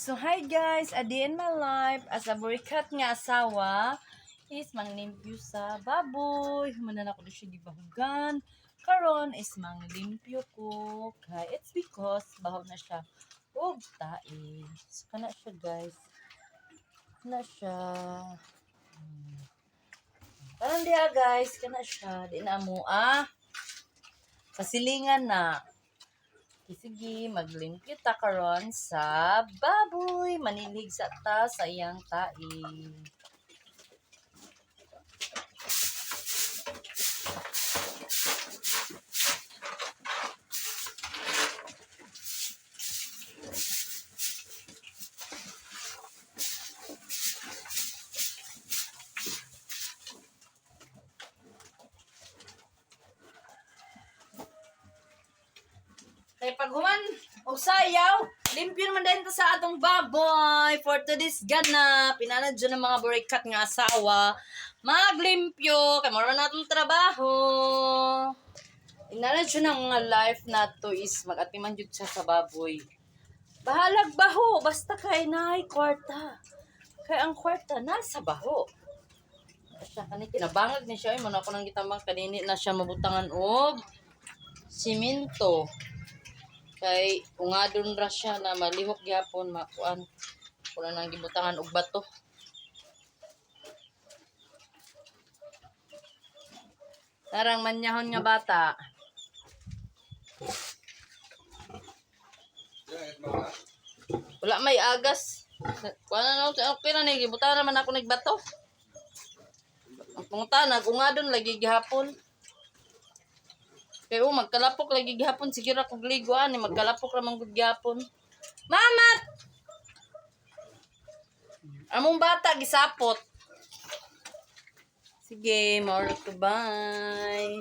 So, hi guys! A day in my life as a burikat nga asawa is manglimpyo sa baboy. Humanan ako na siya gibahugan. Karon is manglimpyo ko. Kay it's because bahaw na siya. Og tae. So, kana siya guys. Kana siya. Hmm. Karon diha guys. Kana siya. Di na mo ah. Pasilingan na. Sige, maglimpyo ta karon sa baboy. Manilig sa ta sa iyang tae. Kay pag human og sayaw, limpyo din to sa atong baboy for today's gana. Pinanad dyan ng mga burikat nga asawa. Maglimpyo, kay mara natong trabaho. Inanad dyan ng mga life na to is mag-atiman jud siya sa baboy. Bahalag baho, basta kay naay kwarta. Kay ang kwarta nasa baho. Siya kani kinabangag ni siya, ay mo na ako nang gitamang kanini na siya mabutangan og simento kay ungadon ra siya na malihok gyapon makuan kuna nang gibutangan og bato Tarang manyahon nga bata. Wala may agas. Kuha na lang, okay na ni gibutangan naman ako nagbato. Ang punta nagungadon lagi gihapon. Kaya oh, magkalapok lagi gihapon. Sige ra kog liguan. Eh, magkalapok ra man gud gihapon. Mamat! Among bata, gisapot. Sige, more to bye.